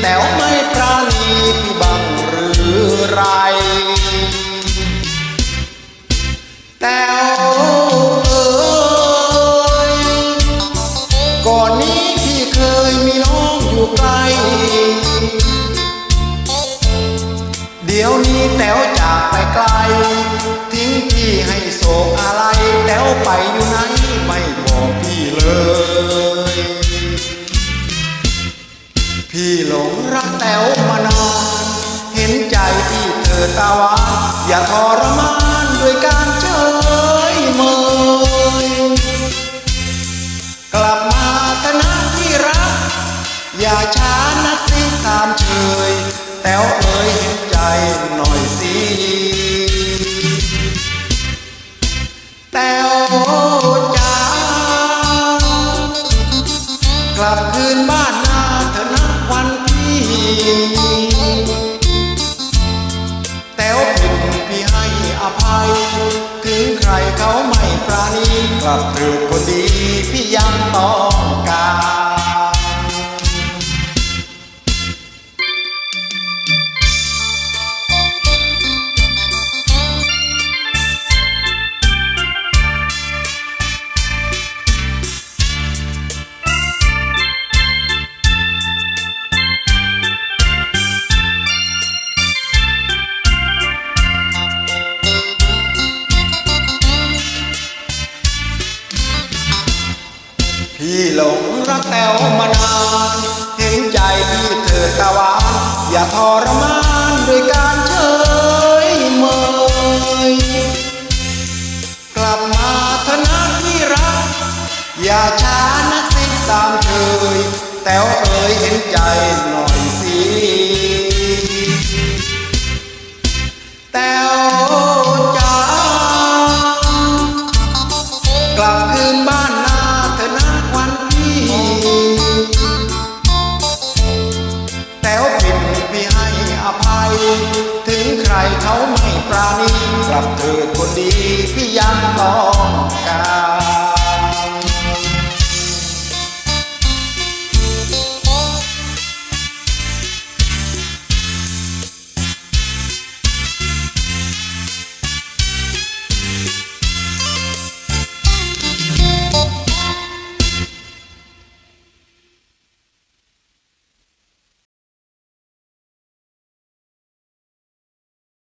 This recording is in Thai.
แต๋วไม่ปราณีพี่บังหรือไร แต๋วเอ่ยก่อนนี้พี่เคยมีน้องอยู่ไกล เดี๋ยวนี้แต๋วจากไปไกล ทิ้งพี่ให้โศกอะไรแต๋วไปอยู่ไหนไม่บอกพี่เลย พี่หลงรักแต๋วมานานเห็นใจพี่เธอตาวาอย่าทรมานด้วยการเฉยเมยกลับมาเถอะนะที่รัก อย่าช้านักสิตามเชยแต๋วเอ่ยเห็นใจหน่อยสิแต๋วจ๋ากลับคืนบ้าน แต๋วผิดพี่ให้อภัย ถึงใครเขาไม่ปราณีกลับเถิดคนดีพี่ยังต่อ พี่หลงรักแต๋วมานาน เห็นใจพี่เธอตะวานอย่าทรมานด้วยการเฉยเมย กลับมาเถอะนะที่รัก อย่าช้านักสิตามเชยแต๋วเอ่ยเห็นใจหน่อย ภัย ถึงใครเขาไม่ปราณีกลับเถิดคนดีพี่ยังต้องการ